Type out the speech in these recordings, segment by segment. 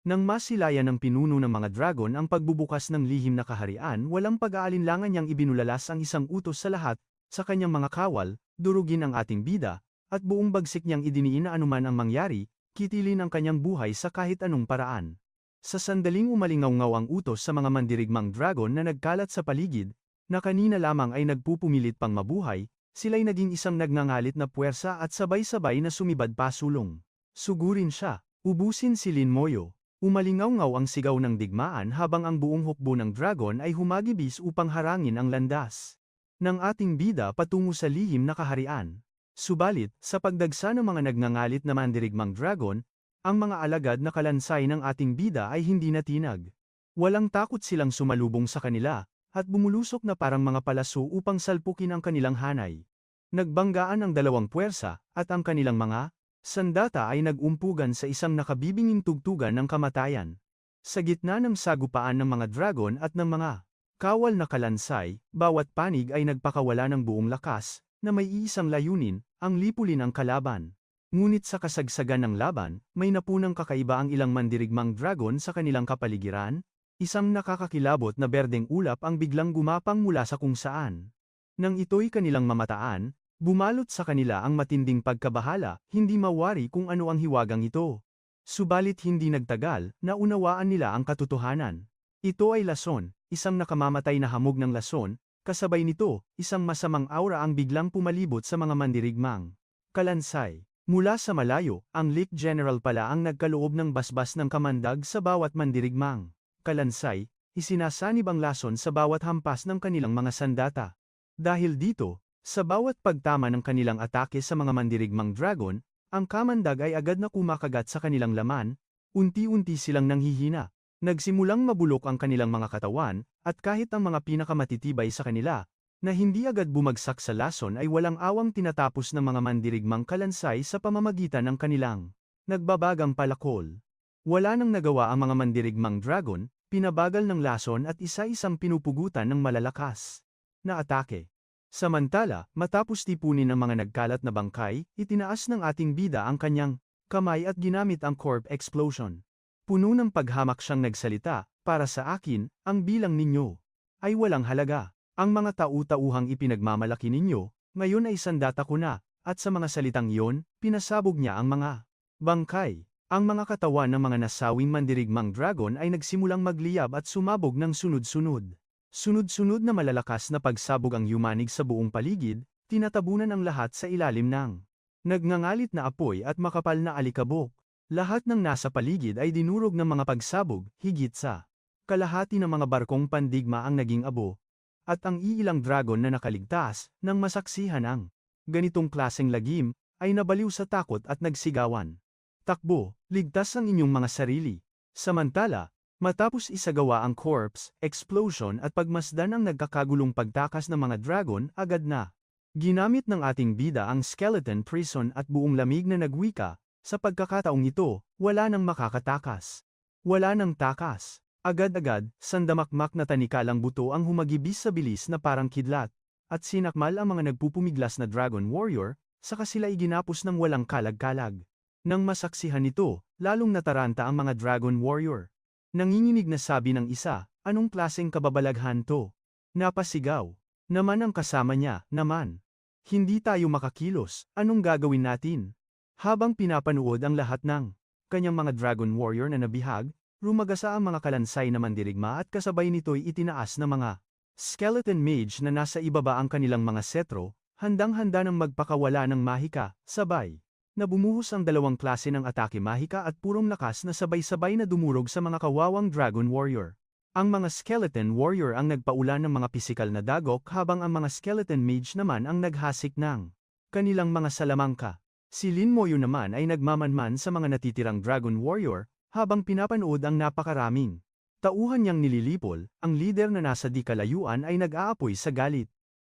Nang masilayan ng pinuno ng mga dragon ang pagbubukas ng lihim na kaharian walang pag-aalinlangan niyang ibinulalas ang isang utos sa lahat, sa kanyang mga kawal, durugin ang ating bida, at buong bagsik niyang idiniin na anuman ang mangyari, kitilin ang kanyang buhay sa kahit anong paraan. Sa sandaling umalingaw-ngaw ang utos sa mga mandirigmang dragon na nagkalat sa paligid, na kanina lamang ay nagpupumilit pang mabuhay, sila'y naging isang nagngangalit na puwersa at sabay-sabay na sumibad pasulong. Sugurin siya, ubusin si Lin Moyo. Umalingaw-ngaw ang sigaw ng digmaan habang ang buong hukbo ng dragon ay humagibis upang harangin ang landas ng ating bida patungo sa lihim na kaharian. Subalit, sa pagdagsa ng mga nagngangalit na mandirigmang dragon, ang mga alagad na kalansay ng ating bida ay hindi natinag. Walang takot silang sumalubong sa kanila, at bumulusok na parang mga palaso upang salpukin ang kanilang hanay. Nagbanggaan ang dalawang puwersa, at ang kanilang mga Sandata ay nag-umpugan sa isang nakabibinging tugtugan ng kamatayan. Sa gitna ng sagupaan ng mga dragon at ng mga kawal na kalansay, bawat panig ay nagpakawala ng buong lakas, na may iisang layunin, ang lipulin ang kalaban. Ngunit sa kasagsagan ng laban, may napunang kakaiba ang ilang mandirigmang dragon sa kanilang kapaligiran, isang nakakakilabot na berdeng ulap ang biglang gumapang mula sa kung saan. Nang ito'y kanilang mamataan, Bumalot sa kanila ang matinding pagkabahala, hindi mawari kung ano ang hiwagang ito. Subalit hindi nagtagal, naunawaan nila ang katotohanan. Ito ay lason, isang nakamamatay na hamog ng lason, kasabay nito, isang masamang aura ang biglang pumalibot sa mga mandirigmang. Kalansay. Mula sa malayo, ang Lick General pala ang nagkaloob ng basbas ng kamandag sa bawat mandirigmang. Kalansay, isinasanib ang lason sa bawat hampas ng kanilang mga sandata. Dahil dito, sa bawat pagtama ng kanilang atake sa mga mandirigmang dragon, ang kamandag ay agad na kumakagat sa kanilang laman, unti-unti silang nanghihina. Nagsimulang mabulok ang kanilang mga katawan, at kahit ang mga pinakamatitibay sa kanila, na hindi agad bumagsak sa lason ay walang awang tinatapos ng mga mandirigmang kalansay sa pamamagitan ng kanilang nagbabagang palakol. Wala nang nagawa ang mga mandirigmang dragon, pinabagal ng lason at isa-isang pinupugutan ng malalakas na atake. Samantala, matapos tipunin ng mga nagkalat na bangkay, itinaas ng ating bida ang kanyang kamay at ginamit ang corp explosion. Puno ng paghamak siyang nagsalita, para sa akin, ang bilang ninyo ay walang halaga. Ang mga tau-tauhang ipinagmamalaki ninyo, ngayon ay sandata ko na, at sa mga salitang iyon, pinasabog niya ang mga bangkay. Ang mga katawan ng mga nasawing mandirigmang dragon ay nagsimulang magliyab at sumabog ng sunod-sunod. Sunod-sunod na malalakas na pagsabog ang yumanig sa buong paligid, tinatabunan ang lahat sa ilalim ng nagngangalit na apoy at makapal na alikabok. Lahat ng nasa paligid ay dinurog ng mga pagsabog, higit sa kalahati ng mga barkong pandigma ang naging abo. At ang iilang dragon na nakaligtas, nang masaksihan ang ganitong klaseng lagim, ay nabaliw sa takot at nagsigawan. Takbo, ligtas ang inyong mga sarili. Samantala, Matapos isagawa ang corpse, explosion at pagmasdan ang nagkakagulong pagtakas ng mga dragon, agad na. Ginamit ng ating bida ang skeleton prison at buong lamig na nagwika, sa pagkakataong ito, wala nang makakatakas. Wala nang takas. Agad-agad, sandamakmak na tanikalang buto ang humagibis sa bilis na parang kidlat, at sinakmal ang mga nagpupumiglas na dragon warrior, saka sila iginapos ng walang kalag-kalag. Nang masaksihan ito, lalong nataranta ang mga dragon warrior. Nanginginig na sabi ng isa, anong klaseng kababalaghan to? Napasigaw. Naman ang kasama niya, naman. Hindi tayo makakilos, anong gagawin natin? Habang pinapanood ang lahat ng kanyang mga dragon warrior na nabihag, rumagasa ang mga kalansay na mandirigma at kasabay nito'y itinaas na mga skeleton mage na nasa ibaba ang kanilang mga setro, handang-handa ng magpakawala ng mahika, sabay na bumuhos ang dalawang klase ng atake mahika at purong lakas na sabay-sabay na dumurog sa mga kawawang Dragon Warrior. Ang mga Skeleton Warrior ang nagpaulan ng mga pisikal na dagok habang ang mga Skeleton Mage naman ang naghasik ng kanilang mga salamangka. Si Lin Moyo naman ay nagmamanman sa mga natitirang Dragon Warrior, habang pinapanood ang napakaraming tauhan niyang nililipol, ang leader na nasa di kalayuan ay nag-aapoy sa galit.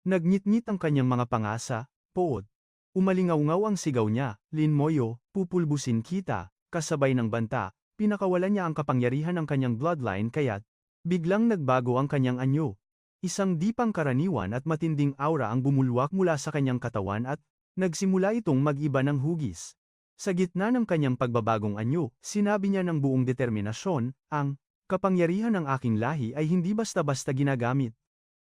Nagngit-ngit ang kanyang mga pangasa, poot, Umalingaw-ngaw ang sigaw niya, Lin Moyo, pupulbusin kita, kasabay ng banta, pinakawalan niya ang kapangyarihan ng kanyang bloodline kaya't, biglang nagbago ang kanyang anyo. Isang di karaniwan at matinding aura ang bumulwak mula sa kanyang katawan at, nagsimula itong mag-iba ng hugis. Sa gitna ng kanyang pagbabagong anyo, sinabi niya ng buong determinasyon, ang kapangyarihan ng aking lahi ay hindi basta-basta ginagamit.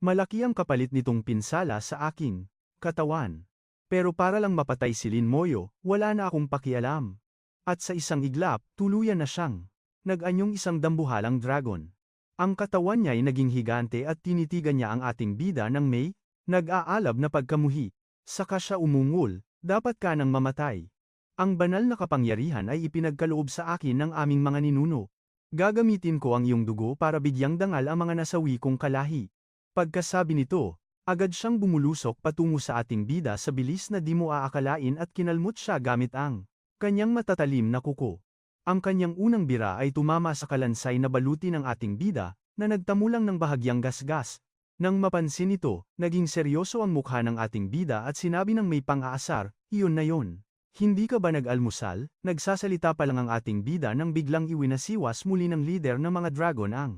Malaki ang kapalit nitong pinsala sa aking katawan. Pero para lang mapatay si Lin Moyo, wala na akong pakialam. At sa isang iglap, tuluyan na siyang nag-anyong isang dambuhalang dragon. Ang katawan niya ay naging higante at tinitigan niya ang ating bida ng may nag-aalab na pagkamuhi. Saka siya umungol, dapat ka nang mamatay. Ang banal na kapangyarihan ay ipinagkaloob sa akin ng aming mga ninuno. Gagamitin ko ang iyong dugo para bigyang dangal ang mga nasawi kong kalahi. Pagkasabi nito, agad siyang bumulusok patungo sa ating bida sa bilis na di mo aakalain at kinalmot siya gamit ang kanyang matatalim na kuko. Ang kanyang unang bira ay tumama sa kalansay na baluti ng ating bida, na nagtamulang ng bahagyang gasgas. Nang mapansin ito, naging seryoso ang mukha ng ating bida at sinabi ng may pang-aasar, iyon na yon. Hindi ka ba nag-almusal? Nagsasalita pa lang ang ating bida nang biglang iwinasiwas muli ng leader ng mga dragon ang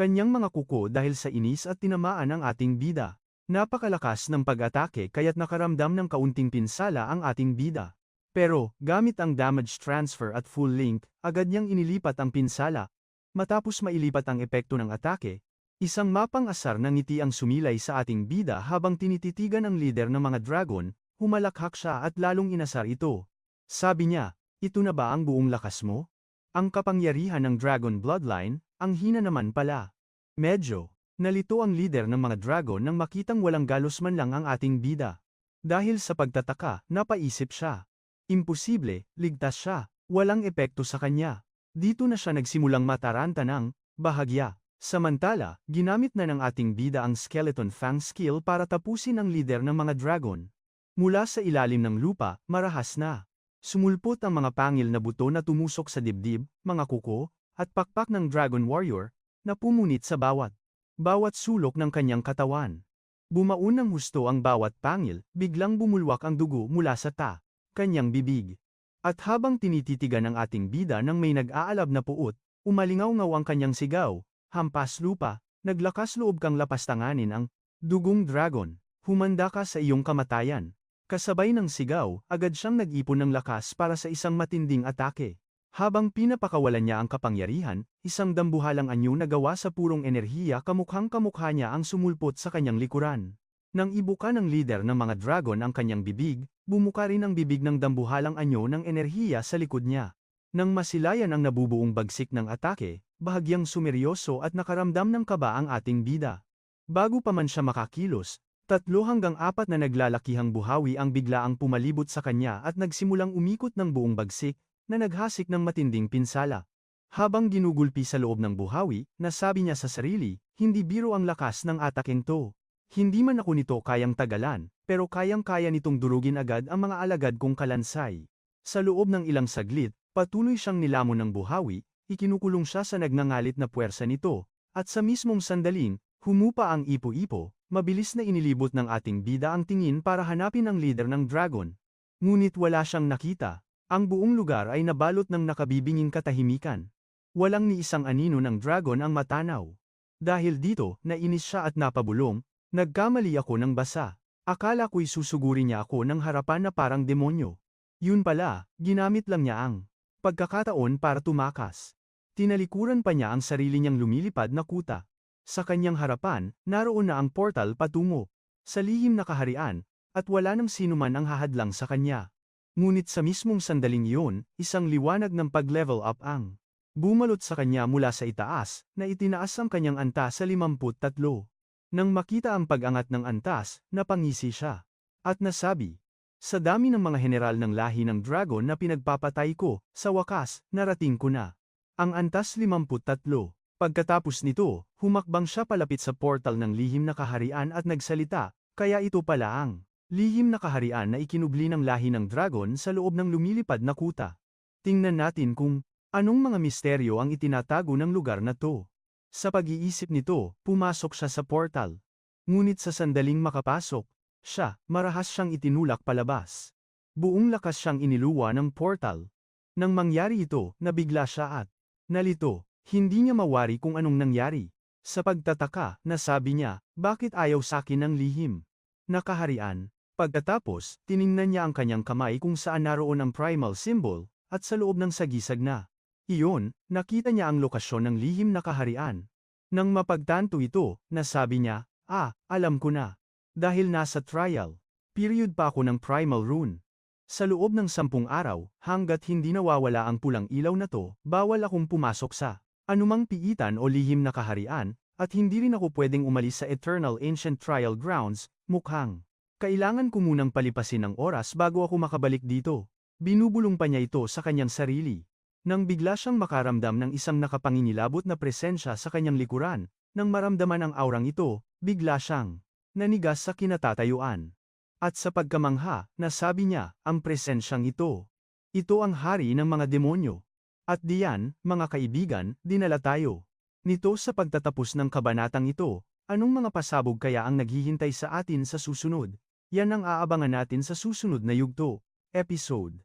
kanyang mga kuko dahil sa inis at tinamaan ang ating bida. Napakalakas ng pag-atake kaya't nakaramdam ng kaunting pinsala ang ating bida. Pero, gamit ang damage transfer at full link, agad niyang inilipat ang pinsala. Matapos mailipat ang epekto ng atake, isang mapang asar ng ngiti ang sumilay sa ating bida habang tinititigan ang leader ng mga dragon, Humalakhak siya at lalong inasar ito. Sabi niya, ito na ba ang buong lakas mo? Ang kapangyarihan ng Dragon Bloodline, ang hina naman pala. Medyo, nalito ang leader ng mga dragon nang makitang walang galos man lang ang ating bida. Dahil sa pagtataka, napaisip siya. Imposible, ligtas siya, walang epekto sa kanya. Dito na siya nagsimulang mataranta ng bahagya. Samantala, ginamit na ng ating bida ang Skeleton Fang skill para tapusin ang leader ng mga dragon. Mula sa ilalim ng lupa, marahas na. Sumulpot ang mga pangil na buto na tumusok sa dibdib, mga kuko, at pakpak ng Dragon Warrior, na pumunit sa bawat, bawat sulok ng kanyang katawan. Bumaon ng husto ang bawat pangil, biglang bumulwak ang dugo mula sa ta, kanyang bibig. At habang tinititigan ng ating bida ng may nag-aalab na puot, umalingaw-ngaw ang kanyang sigaw, hampas lupa, naglakas loob kang lapastanganin ang dugong dragon, humanda ka sa iyong kamatayan. Kasabay ng sigaw, agad siyang nag-ipon ng lakas para sa isang matinding atake. Habang pinapakawalan niya ang kapangyarihan, isang dambuhalang anyo na gawa sa purong enerhiya kamukhang kamukha niya ang sumulpot sa kanyang likuran. Nang ibuka ng leader ng mga dragon ang kanyang bibig, bumuka rin ang bibig ng dambuhalang anyo ng enerhiya sa likod niya. Nang masilayan ang nabubuong bagsik ng atake, bahagyang sumeryoso at nakaramdam ng kaba ang ating bida. Bago pa man siya makakilos, Tatlo hanggang apat na naglalakihang buhawi ang biglaang pumalibot sa kanya at nagsimulang umikot ng buong bagsik, na naghasik ng matinding pinsala. Habang ginugulpi sa loob ng buhawi, nasabi niya sa sarili, hindi biro ang lakas ng atakeng to. Hindi man ako nito kayang tagalan, pero kayang-kaya nitong durugin agad ang mga alagad kong kalansay. Sa loob ng ilang saglit, patuloy siyang nilamon ng buhawi, ikinukulong siya sa nagngangalit na puwersa nito, at sa mismong sandaling, humupa ang ipo-ipo, Mabilis na inilibot ng ating bida ang tingin para hanapin ang leader ng dragon. Ngunit wala siyang nakita. Ang buong lugar ay nabalot ng nakabibinging katahimikan. Walang ni isang anino ng dragon ang matanaw. Dahil dito, nainis siya at napabulong, nagkamali ako ng basa. Akala ko'y susuguri niya ako ng harapan na parang demonyo. Yun pala, ginamit lang niya ang pagkakataon para tumakas. Tinalikuran pa niya ang sarili niyang lumilipad na kuta. Sa kanyang harapan, naroon na ang portal patungo sa lihim na kaharian, at wala nang sinuman ang hahadlang sa kanya. Ngunit sa mismong sandaling iyon, isang liwanag ng pag-level up ang bumalot sa kanya mula sa itaas, na itinaas ang kanyang antas sa 53. Nang makita ang pag-angat ng antas, napangisi siya. At nasabi, sa dami ng mga general ng lahi ng dragon na pinagpapatay ko, sa wakas, narating ko na. Ang antas 53. Pagkatapos nito, humakbang siya palapit sa portal ng lihim na kaharian at nagsalita, kaya ito pala ang lihim na kaharian na ikinubli ng lahi ng dragon sa loob ng lumilipad na kuta. Tingnan natin kung anong mga misteryo ang itinatago ng lugar na to. Sa pag-iisip nito, pumasok siya sa portal. Ngunit sa sandaling makapasok, siya, marahas siyang itinulak palabas. Buong lakas siyang iniluwa ng portal. Nang mangyari ito, nabigla siya at nalito. Hindi niya mawari kung anong nangyari. Sa pagtataka, nasabi niya, bakit ayaw sa akin ng lihim? Nakaharian, Pagkatapos, tiningnan niya ang kanyang kamay kung saan naroon ang primal symbol, at sa loob ng sagisag na. Iyon, nakita niya ang lokasyon ng lihim na kaharian. Nang mapagtanto ito, nasabi niya, ah, alam ko na. Dahil nasa trial, period pa ako ng primal rune. Sa loob ng sampung araw, hanggat hindi nawawala ang pulang ilaw na to, bawal akong pumasok sa anumang piitan o lihim na kaharian, at hindi rin ako pwedeng umalis sa Eternal Ancient Trial Grounds, mukhang. Kailangan ko munang palipasin ng oras bago ako makabalik dito. Binubulong pa niya ito sa kanyang sarili. Nang bigla siyang makaramdam ng isang nakapanginilabot na presensya sa kanyang likuran, nang maramdaman ang aurang ito, bigla siyang nanigas sa kinatatayuan. At sa pagkamangha, nasabi niya, ang presensyang ito. Ito ang hari ng mga demonyo. At diyan, mga kaibigan, dinala tayo. Nito sa pagtatapos ng kabanatang ito, anong mga pasabog kaya ang naghihintay sa atin sa susunod? Yan ang aabangan natin sa susunod na yugto, episode.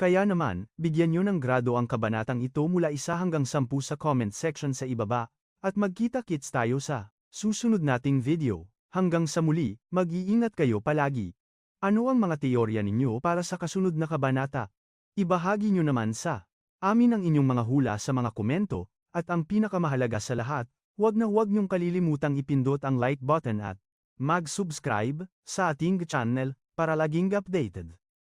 Kaya naman, bigyan nyo ng grado ang kabanatang ito mula isa hanggang sampu sa comment section sa ibaba, at magkita-kits tayo sa susunod nating video. Hanggang sa muli, mag-iingat kayo palagi. Ano ang mga teorya ninyo para sa kasunod na kabanata? Ibahagi nyo naman sa amin ang inyong mga hula sa mga komento, at ang pinakamahalaga sa lahat, huwag na huwag niyong kalilimutang ipindot ang like button at mag-subscribe sa ating channel para laging updated.